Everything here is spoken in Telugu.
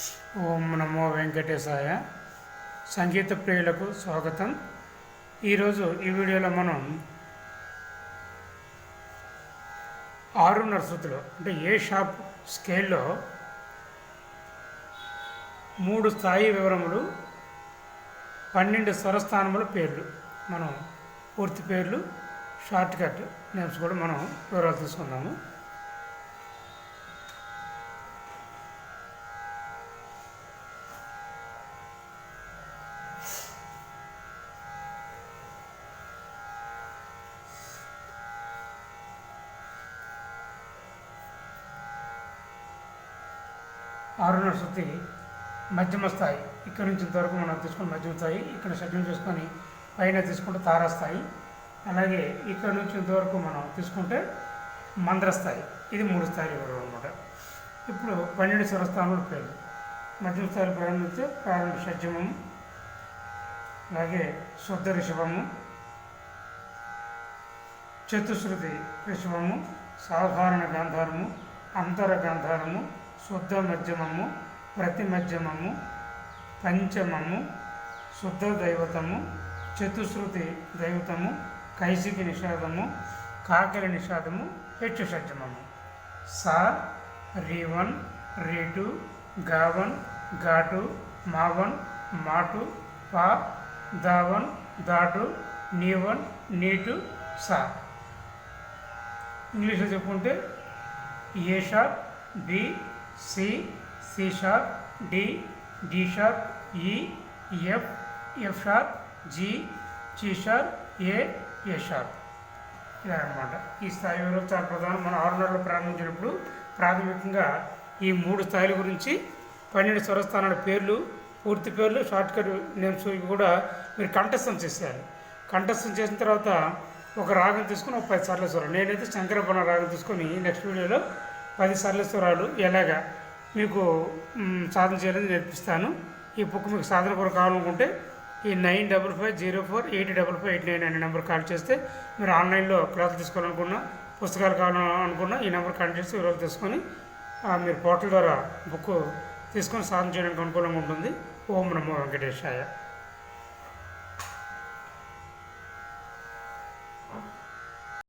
ఓం నమో వెంకటేశాయ. సంగీత ప్రియులకు స్వాగతం. ఈరోజు ఈ వీడియోలో మనం ఆరున్నర శృతులు అంటే ఏ షాప్ స్కేల్లో మూడు స్థాయి వివరములు పన్నెండు స్వరస్థానముల పేర్లు మనం పూర్తి పేర్లు షార్ట్ కట్ నేమ్స్ కూడా మనం వివరాలు తీసుకుందాము. ఆరున్నర శృతి మధ్యమ స్థాయి ఇక్కడ నుంచి ఇంతవరకు మనం తీసుకుని మధ్యమ స్థాయి ఇక్కడ షడ్యూల్ చేసుకొని పైన తీసుకుంటే తారాస్థాయి అలాగే ఇక్కడ నుంచి ఇంతవరకు మనం తీసుకుంటే మంద్రస్థాయి ఇది మూడు స్థాయిలు ఇవ్వడం అనమాట. ఇప్పుడు పన్నెండు స్వరస్థానాలు పేరు మధ్యమ స్థాయిలో ప్రారంభిస్తే ప్రారంభ షడ్జమము అలాగే శుద్ధ రిషభము చతుశ్రుతి రిషభము సాధారణ గాంధారము అంతర గాంధారము శుద్ధ మధ్యమము ప్రతి మధ్యమము పంచమము శుద్ధ దైవతము చతుశ్రుతి దైవతము కైసికి నిషాదము కాకలి నిషాదము హెచ్చు షడ్జమము సా రీవన్ రీటు గావన్ ఘాటు మావన్ మాటు పా దావన్ దాటు నీవన్ నీటు సా. ఇంగ్లీష్లో చెప్పుకుంటే A sharp B C C sharp D D sharp E F F sharp G G sharp A A sharp. ఇలా అనమాట ఈ స్థాయి వివరాలు చాలా ప్రధానం. మనం ఆరు నెలలు ప్రారంభించినప్పుడు ప్రాథమికంగా ఈ మూడు స్థాయిల గురించి పన్నెండు స్వరస్థానాల పేర్లు పూర్తి పేర్లు షార్ట్ కట్ నేమ్స్ ఇవి కూడా మీరు కంఠస్థం చేసేయాలి. కంఠస్థం చేసిన తర్వాత ఒక రాగం తీసుకుని ఒక పది సార్లు స్వరం నేనైతే శంకరపణ రాగం తీసుకొని నెక్స్ట్ వీడియోలో పదిసార్లు రాడు ఎలాగా మీకు సాధన చేయాలని నేర్పిస్తాను. ఈ బుక్ మీకు సాధన కూడా కావాలనుకుంటే ఈ nine double five zero four eight double five eight nine అనే నెంబర్ కాల్ చేస్తే మీరు ఆన్లైన్లో క్లాసులు తీసుకోవాలనుకున్నా పుస్తకాలు కావాలనుకున్నా ఈ నెంబర్ కాల్ చేసి ఈరోజు తీసుకొని మీరు పోర్టల్ ద్వారా బుక్ తీసుకొని సాధన చేయడానికి అనుకూలంగా ఉంటుంది. ఓం నమో వెంకటేశాయ.